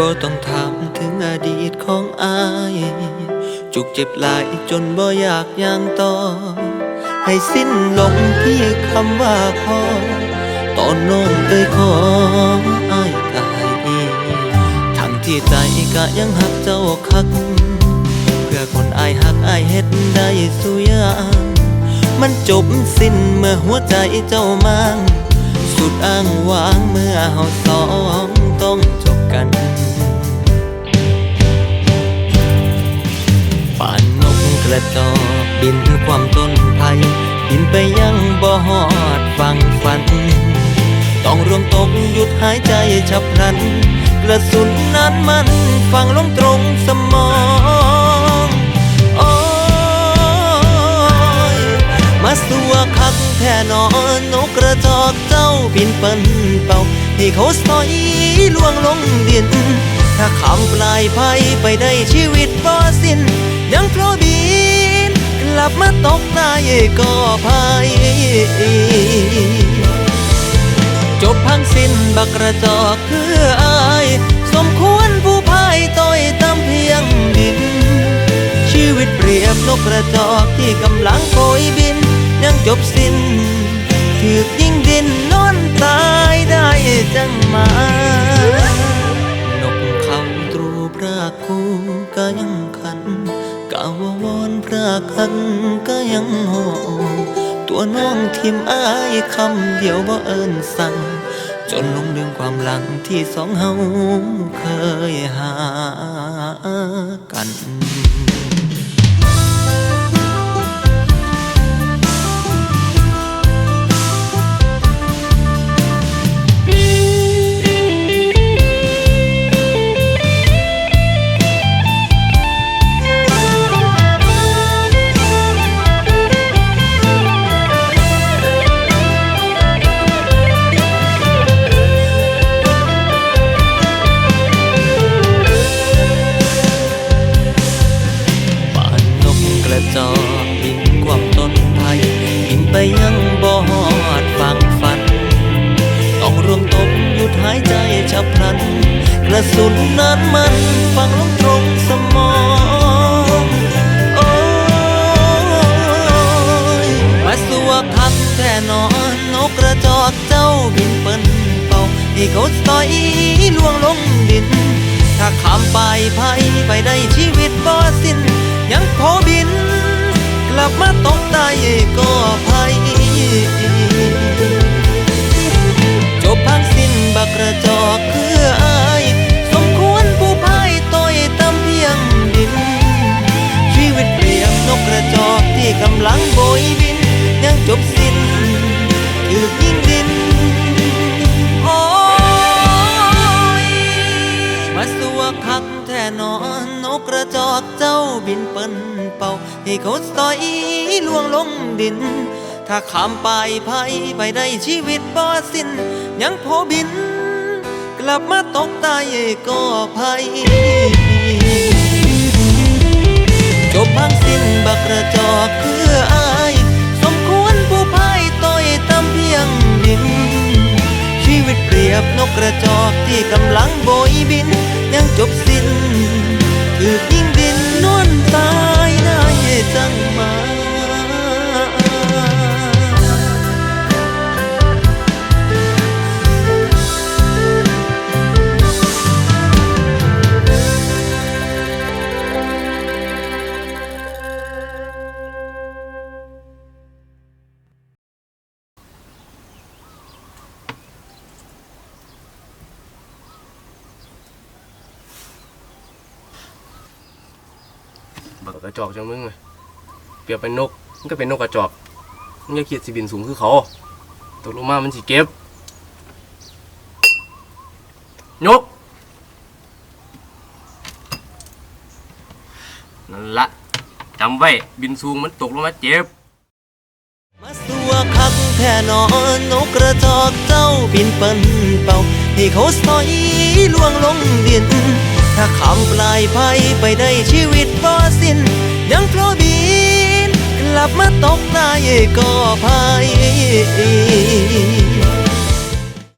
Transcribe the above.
บ่ต้องถามถึงอดีตของอาย จุกเจ็บหลายจนบ่อยากย่างต่อ ให้สิ้นลงที่คำว่าพอ ตอนน้องเอ่ยขออายกายทั้งที่ใจก็ยังหักเจ้าคัก เพื่อคนอายหักอายเฮ็ดได้สุยางมันจบสิ้นเมื่อหัวใจเจ้ามางสุดอ้างว้างเมื่อเฮาสอง บินความต้นไผ่บินไปยังบ่ฮอดฟังฝัน ต้องรวมตกหยุดหายใจฉับพลัน กระสุนนั้นมันฝังลงตรงสมองโอ้ยมาสัวคักแท่นอนนกกระจอกเจ้าบินเปิ้นเป่าให้เขาสอยล่วงลงดิน ถ้าคำปลายภัยไปได้ชีวิตบ่สิ้นยังโผล่บิน ลับมาตกตายก็ภัยจบพังสิ้นบักกระจอกคืออาย สมควรผู้พายต้อยตามเพียงดิน ชีวิตเปรียบนกกระจอกที่กำลังโกยบิน ยังจบสิ้นถูกยิงดินนอนตายได้จังมานกเขาตรูพระคูก็ยังักก็ยังห่อตัวน้องทิมอายคำเดียวบ่เอินสั่ง จนลงดึงความหลังที่สองเฮาเคยหากัน จอกบินความต้นไผ่บินไปยังบ่ฮอดฟังฝัน ต้องรวมตกหยุดหายใจฉับพลัน กระสุนนั้นมันฝังลงตรงสมองโอ้ยมาสัวคักแท่นอนนกกระจอกเจ้าบินเปิ้นเป่าให้เขาสอยล่วงลงดิน ถ้าขามไปภัยไปได้ชีวิตบ่สิ้น ยังพอบิน กลับมาตกตายก็ภัยจบพังสิ้นบักระจอกคืออายสมควรผู้พายต้อยตามเพียงดิน ชีวิตเปรียบนกกระจอกที่กำลังโบยบิน ยังจบสิ้นถูกยิ่งดินโอ้ยมาสัวคักแท่นอนนกกระจอกเจ้า บินเปิ้นเป่า ให้เขาสอยล่วงลงดิน ถ้าขามไปภัยไปได้ชีวิตบ่สิ้น ยังพอบิน กลับมาตกตายก็ภัยจบพังสิ้นบักระจอกคืออายสมควรผู้พายต้อยตามเพียงดิน ชีวิตเปรียบนกกระจอกที่กำลังโบยบิน ยังจบสิ้นถูก บักกระจอกจังมึงเปรียบเป็นนกมันก็เป็นนกกระจอกมันอย่าคิดสิบินสูงคือเขาตกลงมามันสิเก็บยกนั่นละจำไว้บินสูงมันตกลงมาเจ็บมาสัวคักแท่นอนนกกระจอกเจ้าบินเปิ้นเป่าให้เขาสอยล่วงลงดิน ถ้าคำปลายภัยไปได้ชีวิตบ่สิ้น ยังพล่บิน กลับมาตกนายก็ภัย